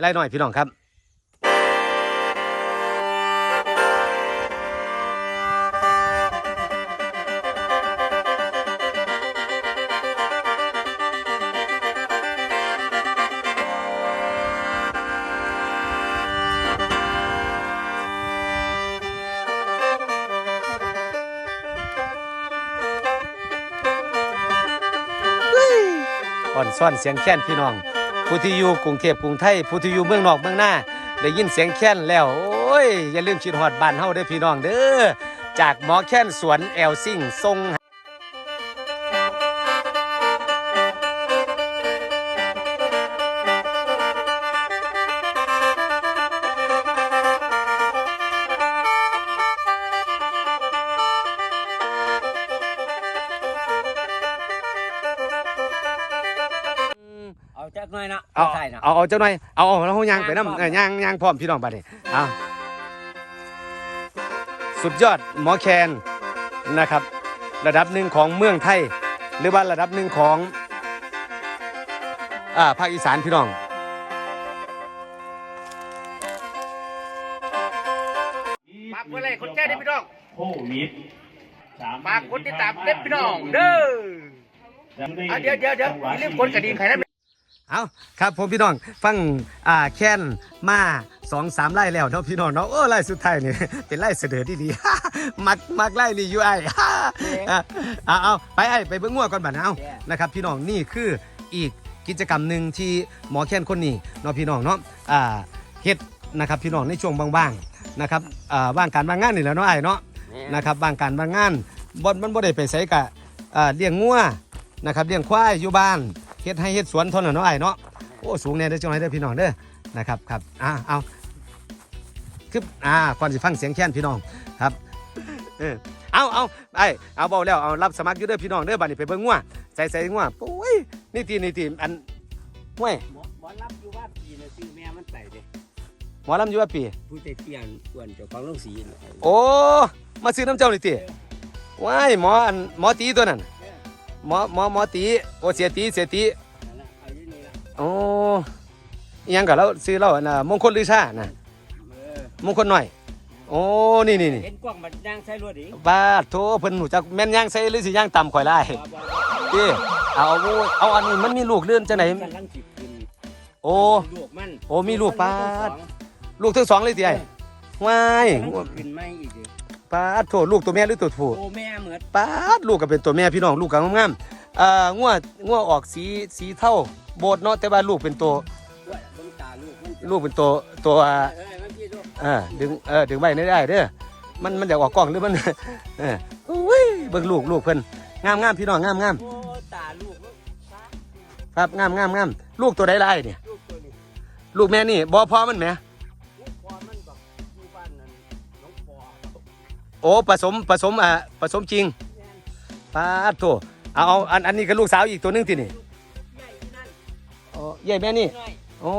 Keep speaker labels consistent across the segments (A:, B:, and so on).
A: ไล่หน่อยพี่น้องครับอ่อนซ่อนเสียงแค้นพี่น้อง ผู้ที่อยู่กรุงเทพกรุงไทยผู้ที่อยู่เมืองนอกเมืองหน้าได้ยินเสียงแค้นแล้วโอ้ยอย่าลืมชิดหอดบ้านเฮาได้พี่น้องเด้อจากหมอแค้นสวนแอลซิ่งทรง
B: เอาใช่นะ
A: เอาเอาเจ้าหน่อยเอาเอาแล้วเฮายางไป
B: ย่างพร้อม
A: นำเออย่างย่างพร้อมพี่น้องบัดนี้เอาสุดยอดหมอแคนนะครับ ระดับหนึ่งของเมืองไทย หรือว่าระดับหนึ่งของอ่าภาคอีสานพี่น้อง
C: ฝากกดไลค์กดแชร์ด้วยพี่น้อง
D: โควิด
C: ฝากกดติดตามเด้อพี่น้องเด้ออะเดี๋ยวเดี๋ยวเดี๋ยวอย่าลืมกดกระดิ่งใครนะ
A: เอาครับผมพี่น้องฟังอ่าแค้นมาสองสามไล่แล้วเนาะพี่น้องเนาะโอ้ไล่สุดท้ายนี่เป็นไล่เสดอดีดีมักมักไล่นี่อยู่ไอ้อะเอาเอาไปไอ้ไปเบิ้งงัวก่อนบัดนะเอานะครับ พี่น้องนี่คืออีกกิจกรรมหนึ่งที่หมอแค้นคนนี้เนาะพี่น้องเนาะอ่าเฮ็ดนะครับพี่น้องในช่วงบางๆนะครับอ่าว่างการว่างงานนี่แหล้วเนาะไอ้เนาะนะครับบางการบางงานบ่มันบ่ได้ไปใส่กะอ่าเลี้ยงงัวนะครับเลี้ยงควายอยู่บ้าน เฮ็ดให้เฮ็ดสวนเท่านั้นเนาะไอ้เนาะโอ้สูงแน่เด้อจังไรเด้อพี่น้องเด้อนะครับครับอ่าเอาคืออ่าก่อนสิฟังเสียงแค้นพี่น้องครับเออเอาเอาไอ้เอาเบาแล้วเอารับสมัครอยู่เด้อพี่น้องเด้อบัดนี้ไปเบิ่งงัวใส่ใส่งัวโอ้ยนี่ตีนี่ตีอันห้วย
B: หมอหมอรับอยู่ว่าปีนะซื้อแม่มันใส่เด้
A: หมอลำอยู่ว่าปี
B: ผู้ใจเตี้ยนอ้วนเจ้าของโรงสีน่ะ
A: โอ้มาซื้อน้ำเจ้านี่ติว้ายหมออันหมอตีตัวนั้น หมอหมอหมอตีโอเสียตีเสียตี
B: นั่นล่ะเอาอยู่นี่ล่ะ
A: โอ้อิหยังกับเราซื้อเราอันน่ะมงคลลือชาน่ะ
B: เออ
A: มงคลหน่อย โอ้นี่นี่นี่
B: เห็นกว้างมันย่างใส่รวดอีก
A: บาดโถเพิ่นหูจักแม่นย่างใส่หรือสิย่างต่ำข่อยได้
B: บ่บ่บ่
A: พี่เอาเอาเอาอันนี้มันมีลูกเลื่อนจังไหน
B: กำลังสิกิน
A: โอ้
B: ลูกมัน
A: โอ้มีลูกปาด
B: สอง
A: ลูกทั้งสองเลยติไอ้ว้าย
B: กำลังสิกินไม่อีกดิ
A: ปาดโถลูกตัวแม่หรือตัวผู้
B: โอ้แม่เหมือน
A: ปาดลูกก็เป็นตัวแม่พี่น้องลูกก็งามๆอ่างัวงัวออกสีสีเท่าโบดเนาะแต่ว่าลูกเป็นตัว
B: ด้วยเบิ่งตาลูกมัน
A: ลูกเป็นตัวตัว
B: เออมันพี่ลูก
A: เออดึงเออดึงไว้ได้เด้อมันมันอยากออกกล้องหรือมัน เอออุ้ยเบิ่งลูกลูกเพิ่นงามงามพี่น้องงามงาม
B: โอ้ตาลูกมันฟ้า
A: ครับงามงามงามลูกตัวใดล่ะไอ้เนี่ย
B: ลูกตัวนี้
A: ลูกแม่นี่บ่พอมันแหม โอ้ผสมผสมอ่าผสมจริง
B: แม่น
A: ปาดโถเอาเอาอันอันนี้ก็ลูกสาวอีกตัวหนึงที่นี่
B: ใหญ่นั่น
A: อ๋อใหญ่แม่นี่
B: น้อย
A: โอ้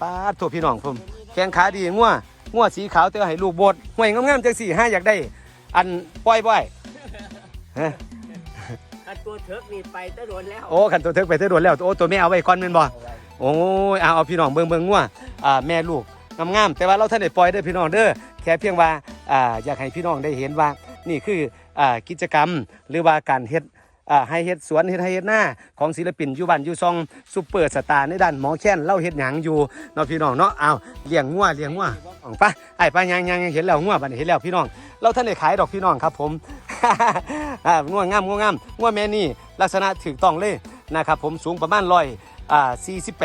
A: ปาดโถพี่น้องผมแข้งขาดีงัวงัวสีขาวแต่ว่าให้ลูกโบดห่วยงามๆจังสี่ห้าอยากได้ อันปล่อยบ่อยฮะ
B: ถ้าตัวเถิกนี่ไปตะโดนแล้ว
A: โอ้ขันตัวเทิกไปเทิกโดนแล้วโอ้ตัวแม่เอาไว้ก่อนแม่นบ่
B: เอาไว้
A: โอ้ยเอาเอาพี่น้องเบิ่งเบิ่งงัวอ่าแม่ลูกงามๆแต่ว่าเราท่านได้ปล่อยเด้อพี่น้องเด้อแค่เพียงว่า อยากให้พี่น้องได้เห็นว่านี่คืออกิจกรรมหรือว่าการเฮ็ดให้เฮ็ดสวนเฮ็ดให้เฮ็ดหน้าของศิลปินยูบ้านยูซองซุปเปอร์สตาร์ในด้านหมอแค้นเล่าเฮ็ดหยังอยู่เนาะพี่น้องเนาะเอาเลี้ยงงัวเลี้ยงงัวออกไปไอ้ปยังยังยังเห็นแล้วงัวบัดนี้เห็นแล้วพี่น้อง เราท่านได้ขายดอกพี่น้องครับผมงัวงามงัวงามงัวแม่นี่ลักษณะถูกต้องเลยนะครับผมสูงประมาณร้อยอ่า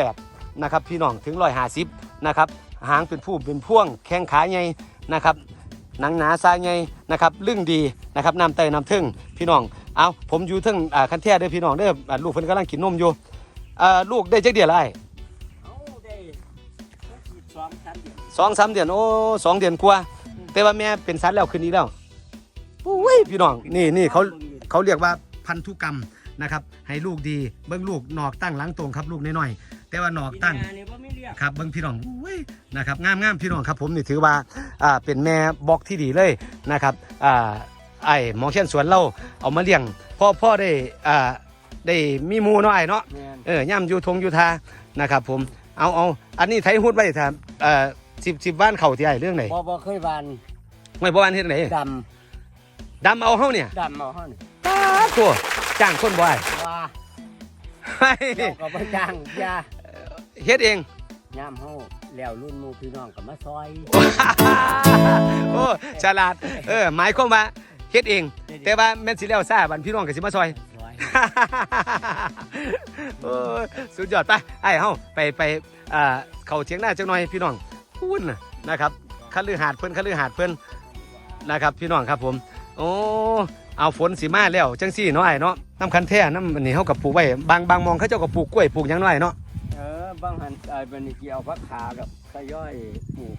A: 48นะครับพี่น้องถึงร้อยห้าสิบนะครับหางเป็นผู้เป็นพ่วงแข้งขาใหญ่นะครับ หนังหนาซายใหญ่นะครับลึ่งดีนะครับน้ำไตน้ำทึ่งพี่น้องเอาผมอยู่เทึ่งอ่าคันแท้เด้อพี่น้องเด้ออ่าลูกเพิ่นกำลังกินนมอยู่อ่าลูกได้จักเดือนละไอ้
B: เอาได้สองสามเดือน
A: สองสามเดือนโอ้สองเดือนกว่าแต่ว่าแม่เป็นสัตว์แล้วคืนนี้แล้วอุ้ยพี่น้องนี่นี่เขาเขาเรียกว่าพันธุกรรม นะครับให้ลูกดีเบิ้งลูกหนอกตั้งหลังตรงครับลูกน้อยๆแต่ว่าหนอกตั้ง
B: ปีหน้านี่บ่มีเรียก
A: ครับเบิ้งพี่น้องอุ้ยนะครับงามงามพี่น้องครับผมนี่ถือว่าอ่าเป็นแม่บล็อกที่ดีเลยนะครับอ่าไอ้หมอเช่นสวนเราเอามาเลี้ยงพ่อพ่อได้อ่าได้มีหมูเนาะไอ้เนาะ
B: แม่น
A: เออย่ำอยู่ทงอยู่ทานะครับผมเอาเอาอันนี้ไทยฮูดไว้ถามเอ่อสิบสิบบ้านเข่าที่ไอ้เรื่องไหน
B: บ่บ่เคยบาน
A: ไม่บ่บ้านเฮ็ดไหน
B: ด
A: ดำเอาเฮาเนี่ยำ
B: ดำเอาเฮานี่
A: ตาตัว จ้างคนบ่ไอ้
B: ว่า
A: เฮ้ย
B: เจ้าก็บ่จ้างยา
A: เฮ็ดเอง
B: ยามเฮาแล้วรุ่นหมู่พี่น้องก็มาซอย
A: โอ้ฉลาด เออ หมายความว่าเฮ็ดเอง แต่ว่าแม่นสิแล้วซ่าบันพี่น้องก็สิมาซอย
B: ซอย
A: โอ้ยสุดยอดไปไอ้เฮาไปไปอ่าเข้าเถียงหน้าจังหน่อยพี่น้องพูนน่ะนะครับคันลือหาดเพิ่นคันลือหาดเพิ่นนะครับ พี่น้องครับผม โอ้เอาฝนสิมาแล้วจังซี่เนาะไอ้เนาะน้ำคันแท้น้ำอันนี้เฮากับปลูกไว้บางบางมองเขาเจ้าก็ปลูกกล้วยปลูกหยังน้อยเนาะ
B: เออบางหันไอ้บัดนี้สิเอาผักขากับตะย้อยปลูก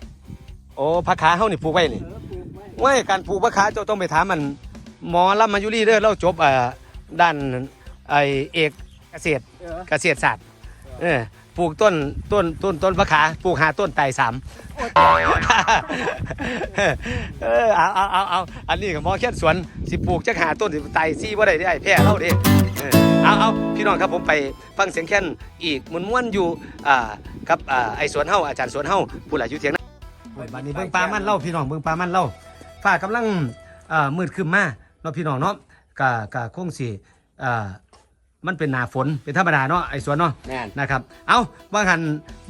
A: โอ้ผักขาเฮานี่ปลูกไว้นี่
B: เออปลูกไว้
A: เว้ยการปลูกมะขามเจ้าต้องไปถามมันหมอลำมายุรีเด้อเราจบเอ่อด้านไอเอกเกษตร
B: เออ
A: เกษตรศาสตร์เออ ปลูกต้นต้นต้นต้นมะขาปลูกหาต้นไต่สามเออเอาเอาเอาเอาอันนี้กับหมอเขียนสวนสิปลูกจักหาต้นสิไต่ซี่ว่าได้ได้แพ้เล่าเดิเออเอาเอาพี่น้องครับผมไปฟังเสียงแค้นอีกมวนม่วนๆอยู่อ่ากับอ่าไอสวนเฮาอาจารย์สวนเฮาผู้หลายอยู่เถียงนะบัดนี้เบิ่งปลามันเล่าพี่น้องเบิ่งปลามันเล่าฟ้ากำลังเอ่อมืดขึ้นมาเนาะพี่น้องเนาะกะกะคงสิเอ่อ มันเป็นหนาฝนเป็นธรรมดาเนาะไอ้สวนเนาะ
B: แม่น
A: นะครับ เอาบางหัน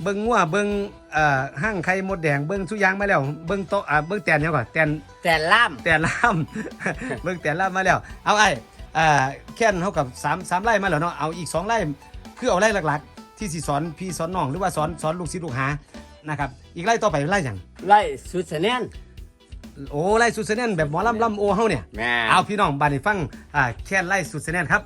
A: เบิ่งงัวเบิ่งเอ่อห้างไข่มดแดงเบิ่งสุยางมาแล้วเบิ่งโตะอ่าเบิ่งแตนเนี่ยก่อนแตน
B: แต่ล่าม
A: แตนล่าม เบิ่งแตนล่ามมาแล้ว เอาไอ้เอ่อแค่นเท่ากับสามสามไร่มาแล้วเนาะเอาอีกสองไร่คือเอาไร่หลักๆ ที่สิสอนพี่สอนน้องหรือว่าสอนสอนลูกศิษย์ลูกหานะครับอีกไร่ต่อไปเป็นไร่หยัง
B: ไล่สุดสะแนน
A: โอ้ไร่สุดเสน่ห์แบบหมอลำลำโอเฮาเนี่ย
B: แม่
A: เอาพี่น้องบานนี้ฟังอ่าแค่ไล่สุดเสน่ห์ครับ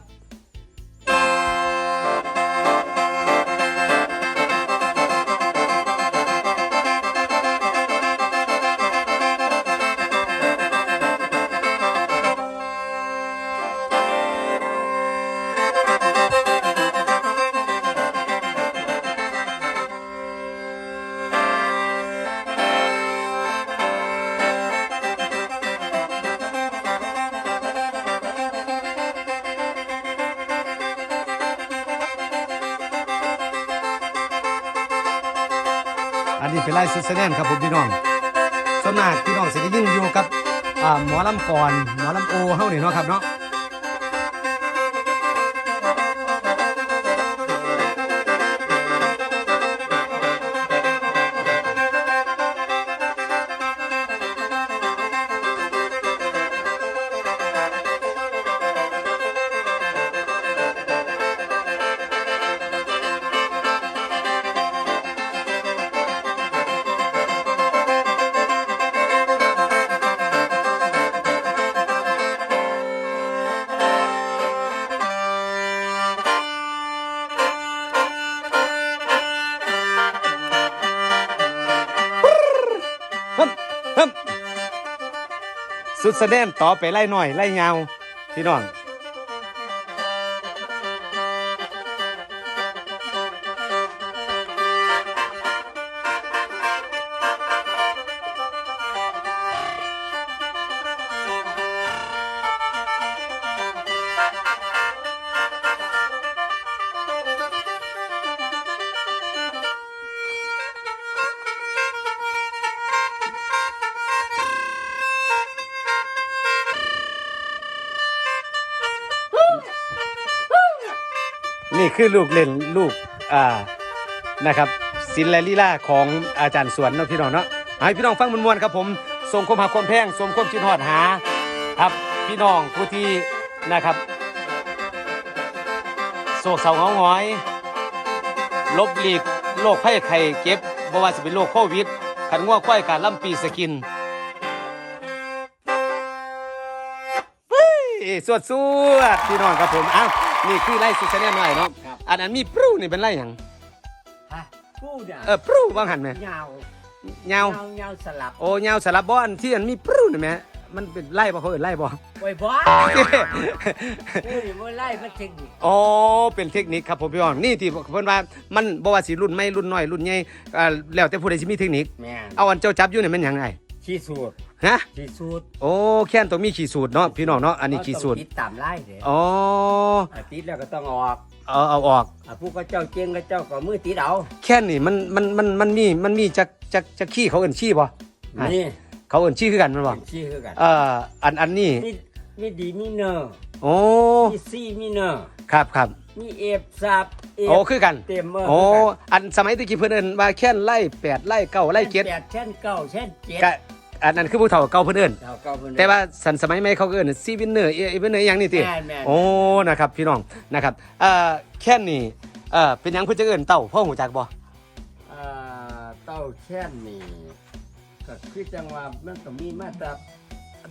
A: นนี้เป็นไล่สุดเสน่ห์ครับผมพี่น้องสมนมากพี่น้องสิได้ยินอยู่กับหมอลำก่อนหมอลำโอเฮานี่เนาะครับเนาะ สุดแสดงต่อไปไล่หน่อยไล่ยาวพี่น้อง นี่คือลูกเล่นลูกอ่านะครับศิลและลีลาของอาจารย์สวนเนาะพี่น้องเนาะให้พี่น้องฟังมวนๆครับผมส่งความหาความแพงส่งความชินหอดหาครับพี่น้องผู้ที่นะครับโศกเศร้าเงาหงอย ลบหลีกโรคไข้ไข้เจ็บบ่ว่าจะเป็นโรคโควิดขันง่วควายการล่ำปีสกินเฮ้ยสวดสวดพี่น้องครับผมอ้าว นี่คือไล่สุดแน่หน่อยเนาะอันนั้นมีปรูนี่เป็นไล่หยัง
B: ฮะกูเนี่ย
A: เออปรูบางหันไหม
B: ยาว
A: เงา
B: เงาสลับ
A: โอ้เงาสลับบอนที่อันมีปรูนี่ไหมมันเป็นไล่บ่เขาเอ่นไล่บ่
B: ไว้บ่กูนี่บ่ไล่มันเทคนิค
A: อ๋อเป็นเทคนิคครับผมพี่น้องนี่ที่เพิ่นว่ามันบ่ว่าสิรุ่นไม่รุ่นน้อยรุ่นใหญ่อ่าแล้วแต่ผู้ใดสิมีเทคนิค
B: แม่น
A: เอาอันเจ้าจับอยู่นี่มันหยังไง
B: ขี้สูตร
A: ฮะ
B: ขี้สูตร
A: โอ้แค่นต้องมีขีดสูตรเนาะพี่น้องเนาะอันนี้ขีดสูตร
B: เาต้องติดตามไล่เด้
A: อ๋อ
B: ถ้าติดแล้วก็ต้องออก
A: เอาเอาออก
B: อ่าผู้เขาเจ้าเจียงเขาเจ้าก็มือตีเดา
A: แค่นี่มันมันมันมันมีมันมีจักจักจักขี้เขาเอิ้นขี้บ่
B: นี่
A: เขาเอิ้นขี้คือกันแมันบ่
B: เป็นชื่อคือกัน
A: เอ่ออันอันนี้
B: มีมีดีมีเนอร์
A: โอ้
B: มีซีมีเนอร์
A: ครับครับ
B: มีเอฟซับเอ
A: โอ้
B: ฟ
A: คือกัน
B: เต็มเมอร์
A: โอ้อันสมัยตะกี้เพิ่นเอิ้นว่าแค่นไล่แปดไล่เก้าไล่เจ็ด
B: แปดเช่นเก้าเช่นเจ็ด
A: ก็ อันนั้นคือผู้เฒ่าเก่าเพิ่นเอิ้น
B: เก้าเก้าเพิ่น
A: แต่ว่าสันสมัยใหม่เขาก็เอิ้นซีวินเนอร์เอวินเนอร์อย่างนี้ติ
B: แม่นแม่น
A: โอ้นะครับพี่น้องนะครับเอ่อแค่นนี่เอ่อเป็นหยังเพิ่นจะเอิ้นเต้าพ่อหูจักบ่
B: อ่าเต้าแช่นนี่ก็คือจังว่ามันก็มีมาแต่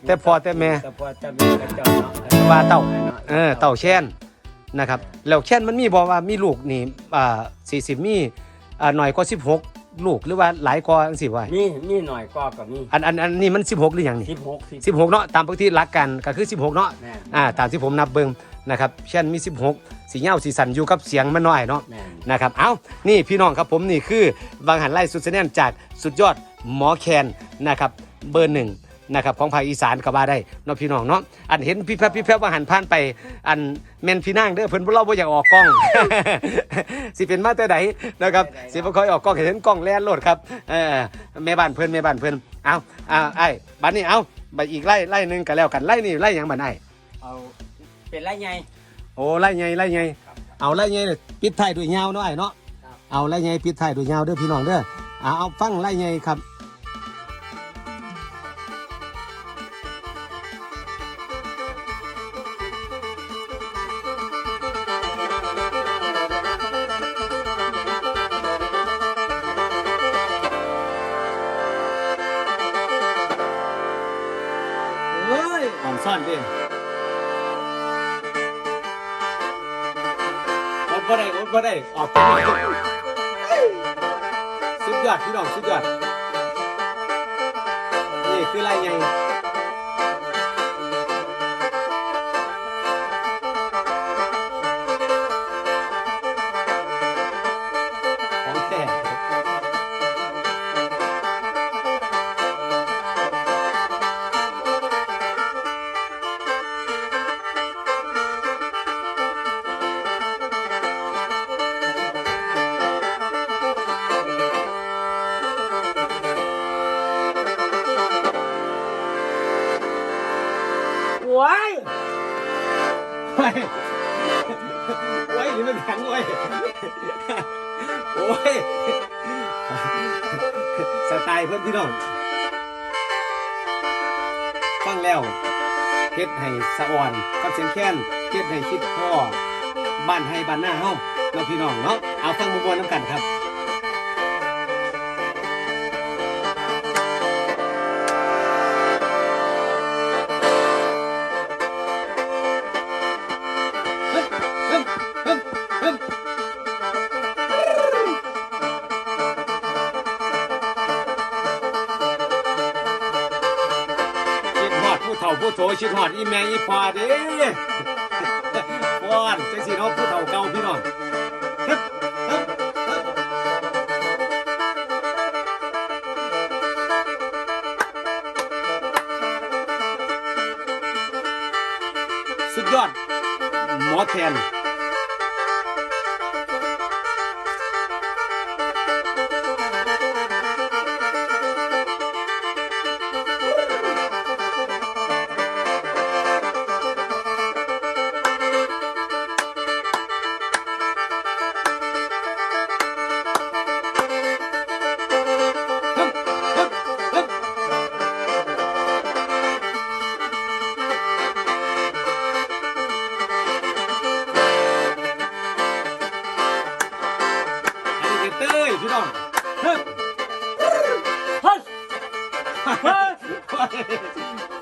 A: แต่พ่อแต่แม่
B: แต่พ่อแต่แม่ก็เจ้าเนาะ
A: ว่าเต้าเออเต้าแช่นนะครับแล้วแช่นมันมีบ่ว่ามีลูกนี่อ่า40มีอ่าน้อยกว่า 16 ลูกหรือว่าหลายกว่าจังซี่ว่า
B: มีมีหน่อยก็ก็มี
A: อันอันอันนี้มัน 16 หรือหยังนี่
B: สิบหกสิบ
A: 16เนาะตามปกติหลักกันก็คือ 16เนาะ
B: แม่น
A: อ่าตามที่ผมนับเบิ่งนะครับแช่นมี 16 สีเหย้าสีสันอยู่กับเสียงมันน้อยเนาะ
B: แม่น
A: นะครับ เอานี่พี่น้องครับผมนี่คือบางหันไล่สุดแน่นจากสุดยอดหมอแคนนะครับเบอร์หนึ่ง นะครับของภาคอีสานก็ว่าได้เนาะพี่น้องเนาะอันเห็นพี่แพบพี่แพบว่าหันผ่านไป อันแมนพี่นางเด้อเพิ่นบ่เล่าบ่อยากออกกล้อง สิเป็นมาแต่ใดนะครับสิบ่ค่อยออกกล้องเห็นกล้องแล่นโลดครับเออแม่บ้านเพิ่นแม่บ้านเพิ่นเอาเอาไอ้บัดนี้เอาไปอีกไล่ไล่หนึงก็แล้วกันไล่นี่ไล่หยังบัดไอ้
B: เอาเป็นไรไง
A: โอ้ไล่ไงไล่ไงเอาไล่ไงเนี่ยปิดท้ายด้วยยาวเนาะไอ้เนาะ
B: ครับ
A: เอาไล่ไงปิดท้ายด้วยยาวเด้อพี่น้องเด้อเอาเอาฟังไล่ไงครับานดิอดบ่ได้อดบ่ได้ออกไปเลยสุดยอดพี่น้องสุดยอดนี่คือไรไง
B: ว้ย
A: โอ้ยโอ้ยนี่มันแข็งโอ้ยโอ้ยสไตล์เพื่อนพี่น้องฟังแล้วเฮ็ดให้สะอ่อนกับเสียงแค้นเฮ็ดให้คิดพ่อบ้านให้บ้านหน้าเฮาเนาะพี่น้องเนาะเอาฟังมวนๆน้ำกันครับ โถชิดหอดอีแมงอีพอเดิป้อนจังสิเนาะผู้เฒ่าเก่าพี่น้องสุดยอดหมอแทน นี้คือเต้ยพี่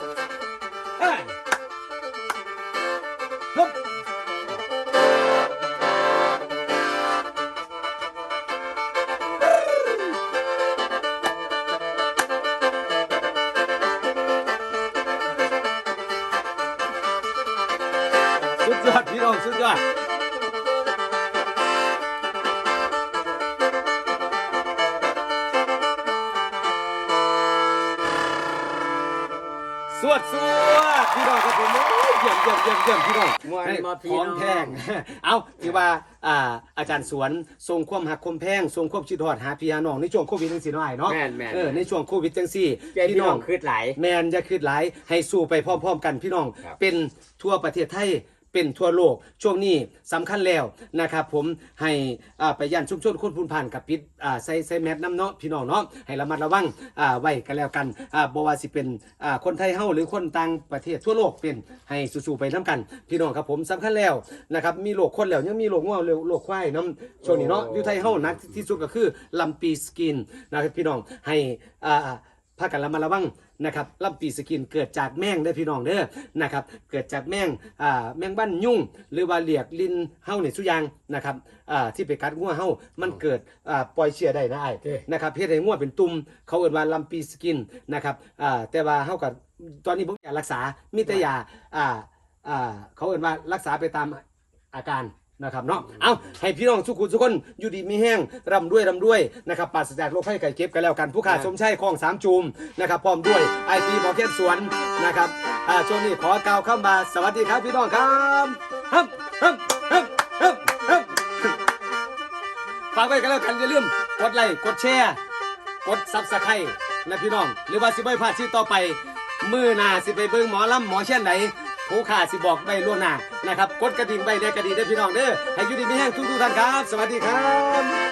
A: วดสวดพี่น้องครับผมโอ้ยเยี่ยมเยี่ยมเยี่ยมเยี่ยมพี่น้อง
B: ม่วน
A: ให้
B: มาพี่
A: ของ
B: น้อง
A: แพง เอาที่ว่าอ่าอาจารย์สวนทรงความหักความแพงทรงความชิดหอดหาพี่หาน้องในช่วงโควิดจังสี่น้อยเนาะ
B: แม่นแม่น
A: เออในช่วงโควิดจัง
B: สี่พี่น้องคืดไหลาย
A: แมนจะคืดหลายให้สู้ไปพร้อมๆกันพี่น้อง
B: ครับ
A: เป็นทั่วประเทศไทย เป็นทั่วโลก ช่วงนี้สำคัญแล้วนะครับผมให้ไปย่านชุมชนคนพูนผ่านกับปิดใส่ใส่แมสน้ำเนาะพี่น้องเนาะให้ระมัดระวังไว้กันแล้วกันบว่าสิเป็นคนไทยเฮาหรือคนต่างประเทศทั่วโลกเป็นให้สู้ๆไปน้ำกัน พี่น้องครับผมสำคัญแล้วนะครับมีโรคคนแล้วยังมีโรคงัวงโรคควายน้ำช่วงนี้เนาะอยู่ไทยเฮานักที่สุดก็คือลำปีสกินนะครับพี่น้องให้อ่า พากันระมัดระวังนะครับลำปีสกินเกิดจากแมงได้พี่น้องเด้อนะครับ เกิดจากแมงอ่าแมงบ้านยุ่ง หรือว่าเหลียกลินเฮาเนี่ยสุยางนะครับอ่าที่ไปกัดงัวเฮามันเกิดอ่าปล่อยเชื้อได้นะไอ้นะครับเฮ็ดให้งัวเป็นตุ่มเขาเอิ้นว่าลำปีสกินนะครับอ่าแต่ว่าเฮากับตอนนี้ผมอยากรักษามีแต่ยาอ่าอ่าเขาเอิ้นว่ารักษาไปตามอาการ นะครับเนาะ เอาให้พี่น้องทุกคนทุกคนอยู่ดีมีแห้งร่ำด้วยร่ำด้วยนะครับปราศจากโรคภัยไข้เจ็บกันแล้วกันผู้ขาสมชัยคลองสามจูมนะครับพร้อมด้วยไอพีหมอแค้นสวนนะครับอ่าช่วงนี้ขอกล่าวคำมาสวัสดีครับพี่น้องครับฮึบฮึบฮึบฮึบฮึบฝากไว้กันแล้วกันอย่าลืมกดไลค์กดแชร์กดซับสไครต์นะพี่น้อง หรือว่าสิบ่ให้พลาดชื่อต่อไป มือหน้าสิไปเบิ่งหมอลำหมอเช่นไหน ผู้ขาสิบอกไปล่วงหน้านะครับกดกระดิ่งไปได้กระดิ่งได้พี่น้องเด้อให้อยู่ดีไม่แห้งทุกทุกท่านครับ สวัสดีครับ